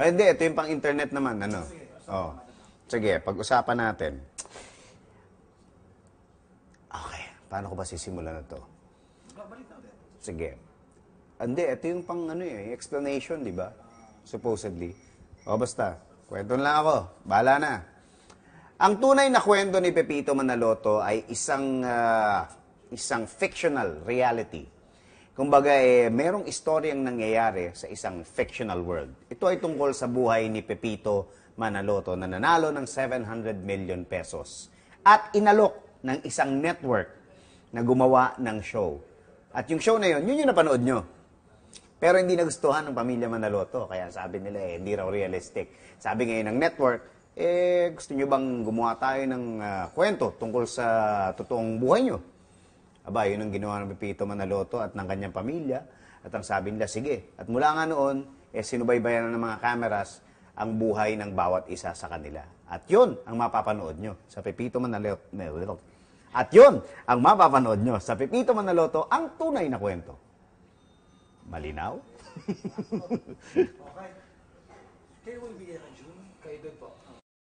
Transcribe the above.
Ay, hindi, ito yung pang-internet naman, ano. Oh. Sige, pag-usapan natin. Okay, paano ko ba sisimulan na to? Sige. Hindi, ito yung pang ano eh, explanation, di ba? Supposedly. O basta, kwento lang ako. Bahala na. Ang tunay na kwento ni Pepito Manaloto ay isang ah, isang fictional reality. Kumbaga, eh, merong istoryang nangyayari sa isang fictional world. Ito ay tungkol sa buhay ni Pepito Manaloto na nanalo ng 700 million pesos at inalok ng isang network na gumawa ng show. At yung show na yun, yun yung napanood nyo. Pero hindi nagustuhan ng pamilya Manaloto. Kaya sabi nila, eh, hindi raw realistic. Sabi ngayon ng network, eh, gusto nyo bang gumawa tayo ng ah, kwento tungkol sa totoong buhay nyo? Aba, yun ang ginawa ng Pepito Manaloto at ng kanyang pamilya. At ang sabi nila, sige. At mula nga noon, eh, sinubaybayan ng mga cameras ang buhay ng bawat isa sa kanila. At yun ang mapapanood nyo sa Pepito Manaloto. At yun ang mapapanood nyo sa Pepito Manaloto, ang tunay na kwento. Malinaw? Okay. Kayo will be June. Kayo doon po.